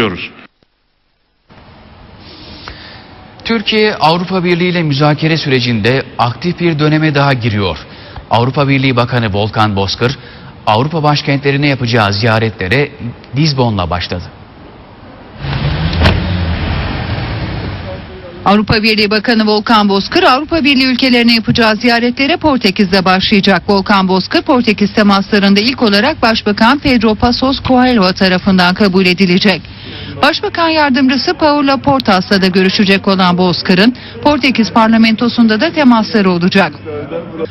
istiyoruz. Türkiye Avrupa Birliği ile müzakere sürecinde aktif bir döneme daha giriyor. Avrupa Birliği Bakanı Volkan Bozkır, Avrupa başkentlerine yapacağı ziyaretlere Lizbon'la başladı. Avrupa Birliği Bakanı Volkan Bozkır Avrupa Birliği ülkelerine yapacağı ziyaretlere Portekiz'de başlayacak. Volkan Bozkır Portekiz temaslarında ilk olarak Başbakan Pedro Passos Coelho tarafından kabul edilecek. Başbakan yardımcısı Paula Portas'la da görüşecek olan Bozkır'ın Portekiz parlamentosunda da temasları olacak.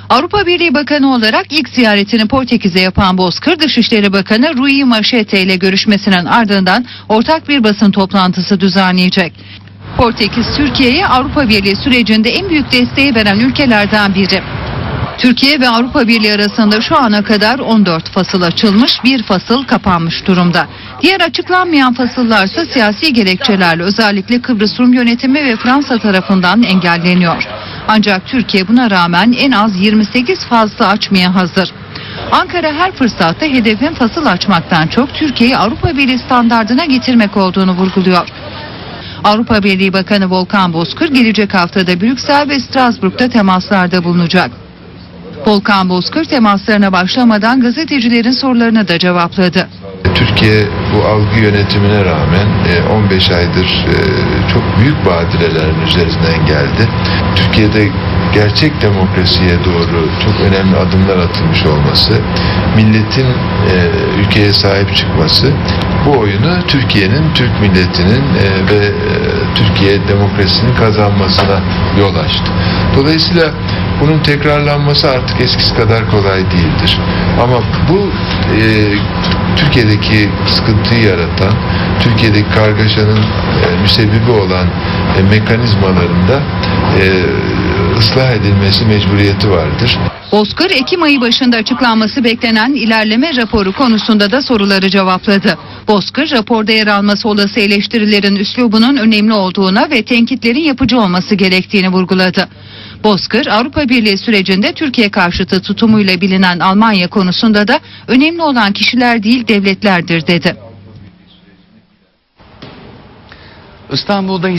Avrupa Birliği Bakanı olarak ilk ziyaretini Portekiz'e yapan Bozkır, Dışişleri Bakanı Rui Machete ile görüşmesinin ardından ortak bir basın toplantısı düzenleyecek. Portekiz, Türkiye'ye Avrupa Birliği sürecinde en büyük desteği veren ülkelerden biri. Türkiye ve Avrupa Birliği arasında şu ana kadar 14 fasıl açılmış, bir fasıl kapanmış durumda. Diğer açıklanmayan fasıllarsa siyasi gerekçelerle özellikle Kıbrıs Rum yönetimi ve Fransa tarafından engelleniyor. Ancak Türkiye buna rağmen en az 28 faslı açmaya hazır. Ankara her fırsatta hedefin fasıl açmaktan çok Türkiye'yi Avrupa Birliği standardına getirmek olduğunu vurguluyor. Avrupa Birliği Bakanı Volkan Bozkır gelecek haftada Brüksel ve Strasbourg'da temaslarda bulunacak. Volkan Bozkır temaslarına başlamadan gazetecilerin sorularını da cevapladı. Türkiye bu algı yönetimine rağmen e, 15 aydır e, çok büyük badirelerin üzerinden geldi. Türkiye'de gerçek demokrasiye doğru çok önemli adımlar atılmış olması, milletin e, ülkeye sahip çıkması bu oyunu Türkiye'nin, Türk milletinin e, ve e, Türkiye demokrasinin kazanmasına yol açtı. Dolayısıyla bunun tekrarlanması artık eskisi kadar kolay değildir. Ama bu e, Türkiye'deki sıkıntıyı yaratan, Türkiye'deki kargaşanın e, müsebbibi olan e, mekanizmalarında e, ıslah edilmesi mecburiyeti vardır. Bozkır Ekim ayı başında açıklanması beklenen ilerleme raporu konusunda da soruları cevapladı. Bozkır raporda yer alması olası eleştirilerin üslubunun önemli olduğuna ve tenkitlerin yapıcı olması gerektiğini vurguladı. Bozkır Avrupa Birliği sürecinde Türkiye karşıtı tutumuyla bilinen Almanya konusunda da önemli olan kişiler değil devletlerdir dedi. İstanbul'da